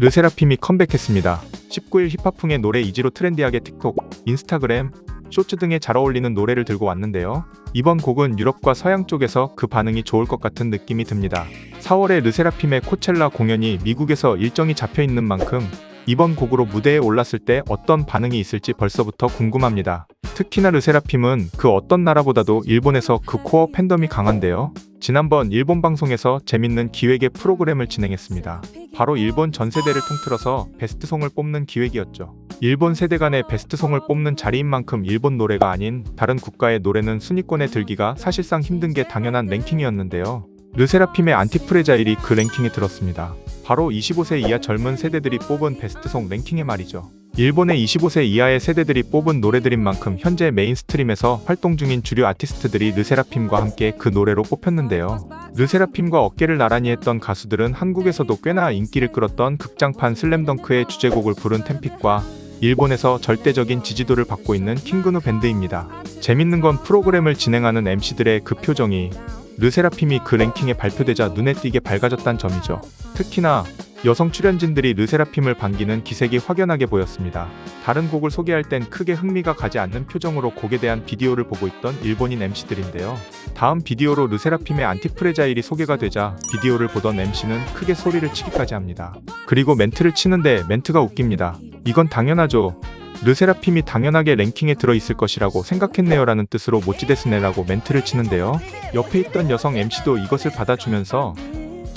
르세라핌이 컴백했습니다. 19일 힙합풍의 노래 이지로 트렌디하게 틱톡, 인스타그램, 쇼츠 등에 잘 어울리는 노래를 들고 왔는데요. 이번 곡은 유럽과 서양 쪽에서 그 반응이 좋을 것 같은 느낌이 듭니다. 4월에 르세라핌의 코첼라 공연이 미국에서 일정이 잡혀 있는 만큼 이번 곡으로 무대에 올랐을 때 어떤 반응이 있을지 벌써부터 궁금합니다. 특히나 르세라핌은 그 어떤 나라보다도 일본에서 그 코어 팬덤이 강한데요. 지난번 일본 방송에서 재밌는 기획의 프로그램을 진행했습니다. 바로 일본 전 세대를 통틀어서 베스트송을 뽑는 기획이었죠. 일본 세대 간의 베스트송을 뽑는 자리인 만큼 일본 노래가 아닌 다른 국가의 노래는 순위권에 들기가 사실상 힘든 게 당연한 랭킹이었는데요. 르세라핌의 안티프레자일이 그 랭킹에 들었습니다. 바로 25세 이하 젊은 세대들이 뽑은 베스트송 랭킹에 말이죠. 일본의 25세 이하의 세대들이 뽑은 노래들인 만큼 현재 메인스트림에서 활동 중인 주류 아티스트들이 르세라핌과 함께 그 노래로 뽑혔는데요. 르세라핌과 어깨를 나란히 했던 가수들은 한국에서도 꽤나 인기를 끌었던 극장판 슬램덩크의 주제곡을 부른 템픽과 일본에서 절대적인 지지도를 받고 있는 킹그누 밴드입니다. 재밌는 건 프로그램을 진행하는 MC들의 그 표정이 르세라핌이 그 랭킹에 발표되자 눈에 띄게 밝아졌다는 점이죠. 특히나 여성 출연진들이 르세라핌을 반기는 기색이 확연하게 보였습니다. 다른 곡을 소개할 땐 크게 흥미가 가지 않는 표정으로 곡에 대한 비디오를 보고 있던 일본인 MC들인데요. 다음 비디오로 르세라핌의 안티프레자일이 소개가 되자 비디오를 보던 MC는 크게 소리를 치기까지 합니다. 그리고 멘트를 치는데 멘트가 웃깁니다. 이건 당연하죠. 르세라핌이 당연하게 랭킹에 들어있을 것이라고 생각했네요 라는 뜻으로 모찌데스네라고 멘트를 치는데요. 옆에 있던 여성 MC도 이것을 받아주면서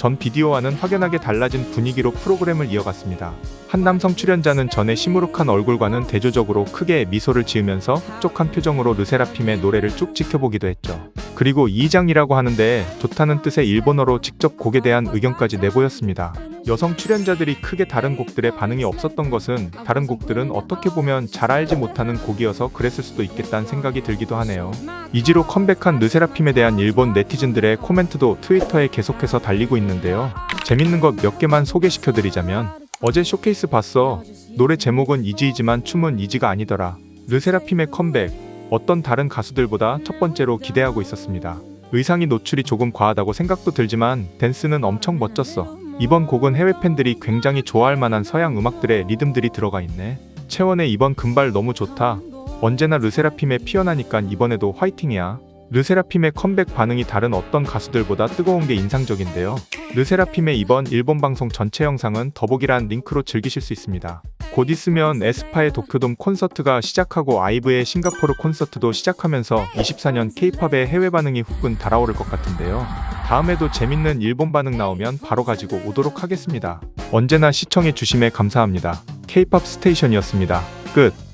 전 비디오와는 확연하게 달라진 분위기로 프로그램을 이어갔습니다. 한 남성 출연자는 전에 시무룩한 얼굴과는 대조적으로 크게 미소를 지으면서 흡족한 표정으로 르세라핌의 노래를 쭉 지켜보기도 했죠. 그리고 이장이라고 하는데 좋다는 뜻의 일본어로 직접 곡에 대한 의견까지 내보였습니다. 여성 출연자들이 크게 다른 곡들의 반응이 없었던 것은 다른 곡들은 어떻게 보면 잘 알지 못하는 곡이어서 그랬을 수도 있겠다는 생각이 들기도 하네요. 이지로 컴백한 르세라핌에 대한 일본 네티즌들의 코멘트도 트위터에 계속해서 달리고 있는데요. 재밌는 것 몇 개만 소개시켜드리자면 어제 쇼케이스 봤어. 노래 제목은 이지이지만 춤은 이지가 아니더라. 르세라핌의 컴백. 어떤 다른 가수들보다 첫 번째로 기대하고 있었습니다. 의상이 노출이 조금 과하다고 생각도 들지만 댄스는 엄청 멋졌어. 이번 곡은 해외 팬들이 굉장히 좋아할 만한 서양 음악들의 리듬들이 들어가 있네. 채원의 이번 금발 너무 좋다. 언제나 르세라핌의 피어나니깐 이번에도 화이팅이야. 르세라핌의 컴백 반응이 다른 어떤 가수들보다 뜨거운 게 인상적인데요. 르세라핌의 이번 일본 방송 전체 영상은 더보기란 링크로 즐기실 수 있습니다. 곧 있으면 에스파의 도쿄돔 콘서트가 시작하고 아이브의 싱가포르 콘서트도 시작하면서 24년 케이팝의 해외 반응이 후끈 달아오를 것 같은데요. 다음에도 재밌는 일본 반응 나오면 바로 가지고 오도록 하겠습니다. 언제나 시청해 주심에 감사합니다. 케이팝 스테이션이었습니다. 끝.